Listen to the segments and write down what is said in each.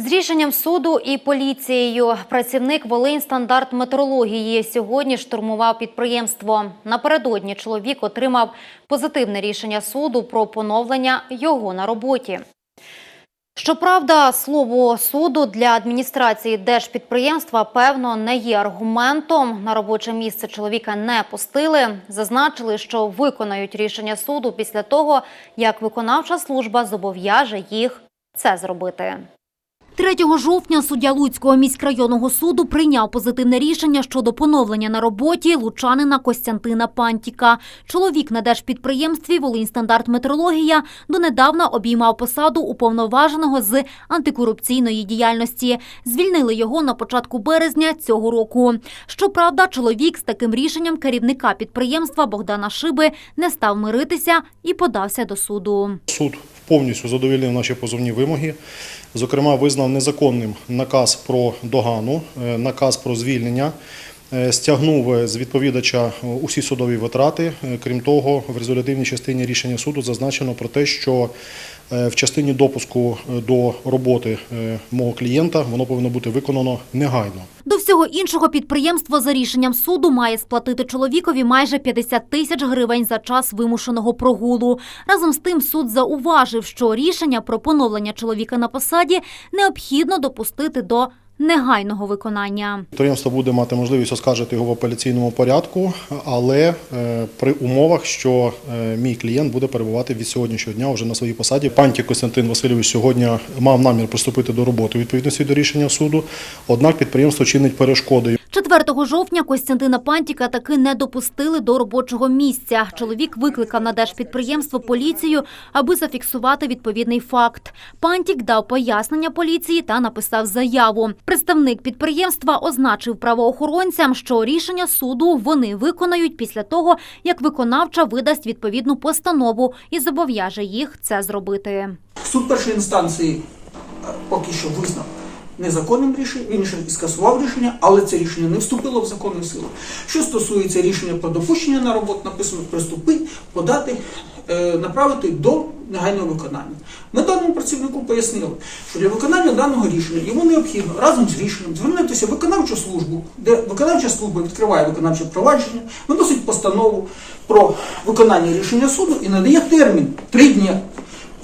З рішенням суду і поліцією працівник Волинь стандарт метрології сьогодні штурмував підприємство. Напередодні чоловік отримав позитивне рішення суду про поновлення його на роботі. Щоправда, слово суду для адміністрації держпідприємства певно не є аргументом. На робоче місце чоловіка не пустили. Зазначили, що виконають рішення суду після того, як виконавча служба зобов'яже їх це зробити. 3 жовтня суддя Луцького міськрайонного суду прийняв позитивне рішення щодо поновлення на роботі лучанина Костянтина Пантіка. Чоловік на держпідприємстві «Волиньстандарт метрологія» донедавна обіймав посаду уповноваженого з антикорупційної діяльності. Звільнили його на початку березня цього року. Щоправда, чоловік з таким рішенням керівника підприємства Богдана Шиби не став миритися і подався до суду. Суд повністю задовільнив наші позовні вимоги. Зокрема, визнав незаконним наказ про догану, е, наказ про звільнення, е, стягнув з відповідача усі судові витрати. Е, Крім того, в резолютивній частині рішення суду зазначено про те, що е, в частині допуску е, до роботи е, мого клієнта воно повинно бути виконано негайно. До всього іншого підприємство за рішенням суду має сплатити чоловікові майже 50 тисяч гривень за час вимушеного прогулу. Разом з тим суд зауважив, що рішення про поновлення чоловіка на посаді необхідно допустити до негайного виконання. Підприємство буде мати можливість оскаржити його в апеляційному порядку, але е, при умовах, що е, мій клієнт буде перебувати від сьогоднішнього дня вже на своїй посаді. Пантік Костянтин Васильович сьогодні мав намір приступити до роботи у відповідності до рішення суду. Однак підприємство чинить перешкоди. 4 жовтня Костянтина Пантіка таки не допустили до робочого місця. Чоловік викликав на держпідприємство поліцію, аби зафіксувати відповідний факт. Пантік дав пояснення поліції та написав заяву. Представник підприємства означив правоохоронцям, що рішення суду вони виконають після того, як виконавча видасть відповідну постанову і зобов'яже їх це зробити. Суд першої інстанції е, поки що визнав незаконним рішенням, він ще скасував рішення, але це рішення не вступило в законну силу. Що стосується рішення про допущення на роботу, написано приступити, подати, е, направити до негайного виконання. Ми даному працівнику пояснили, що для виконання даного рішення йому необхідно разом з рішенням звернутися в виконавчу службу, де виконавча служба відкриває виконавче провадження, виносить постанову про виконання рішення суду і надає термін три дні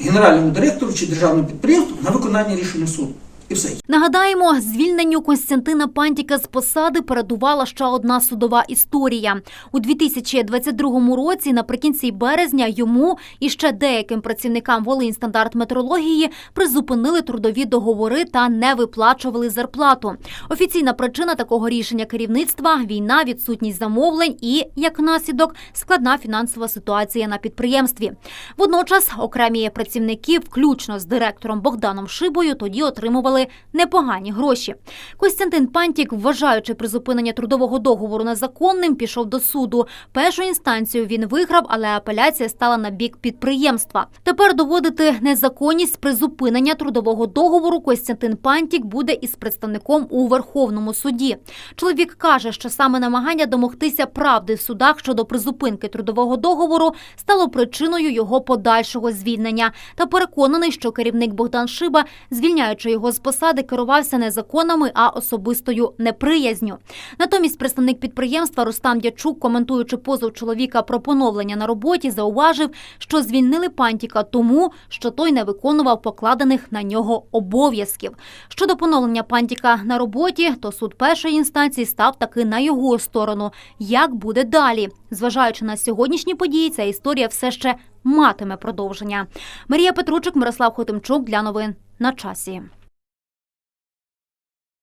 генеральному директору чи державному підприємству на виконання рішення суду. І все. Нагадаємо, звільненню Костянтина Пантіка з посади передувала ще одна судова історія. У 2022 році, наприкінці березня, йому і ще деяким працівникам Волиньстандарт метрології призупинили трудові договори та не виплачували зарплату. Офіційна причина такого рішення керівництва війна, відсутність замовлень і, як наслідок, складна фінансова ситуація на підприємстві. Водночас окремі працівники, включно з директором Богданом Шибою, тоді отримували непогані гроші. Костянтин Пантік, вважаючи призупинення трудового договору незаконним, пішов до суду. Першу інстанцію він виграв, але апеляція стала на бік підприємства. Тепер доводити незаконність призупинення трудового договору Костянтин Пантік буде із представником у Верховному суді. Чоловік каже, що саме намагання домогтися правди в судах щодо призупинки трудового договору стало причиною його подальшого звільнення. Та переконаний, що керівник Богдан Шиба, звільняючи його з посади, керувався не законами, а особистою неприязню. Натомість представник підприємства Рустам Дячук, коментуючи позов чоловіка про поновлення на роботі, зауважив, що звільнили Пантіка тому, що той не виконував покладених на нього обов'язків. Щодо поновлення Пантіка на роботі, то суд першої інстанції став таки на його сторону. Як буде далі? Зважаючи на сьогоднішні події, ця історія все ще матиме продовження. Марія Петручик, Мирослав Хотимчук для новин на часі.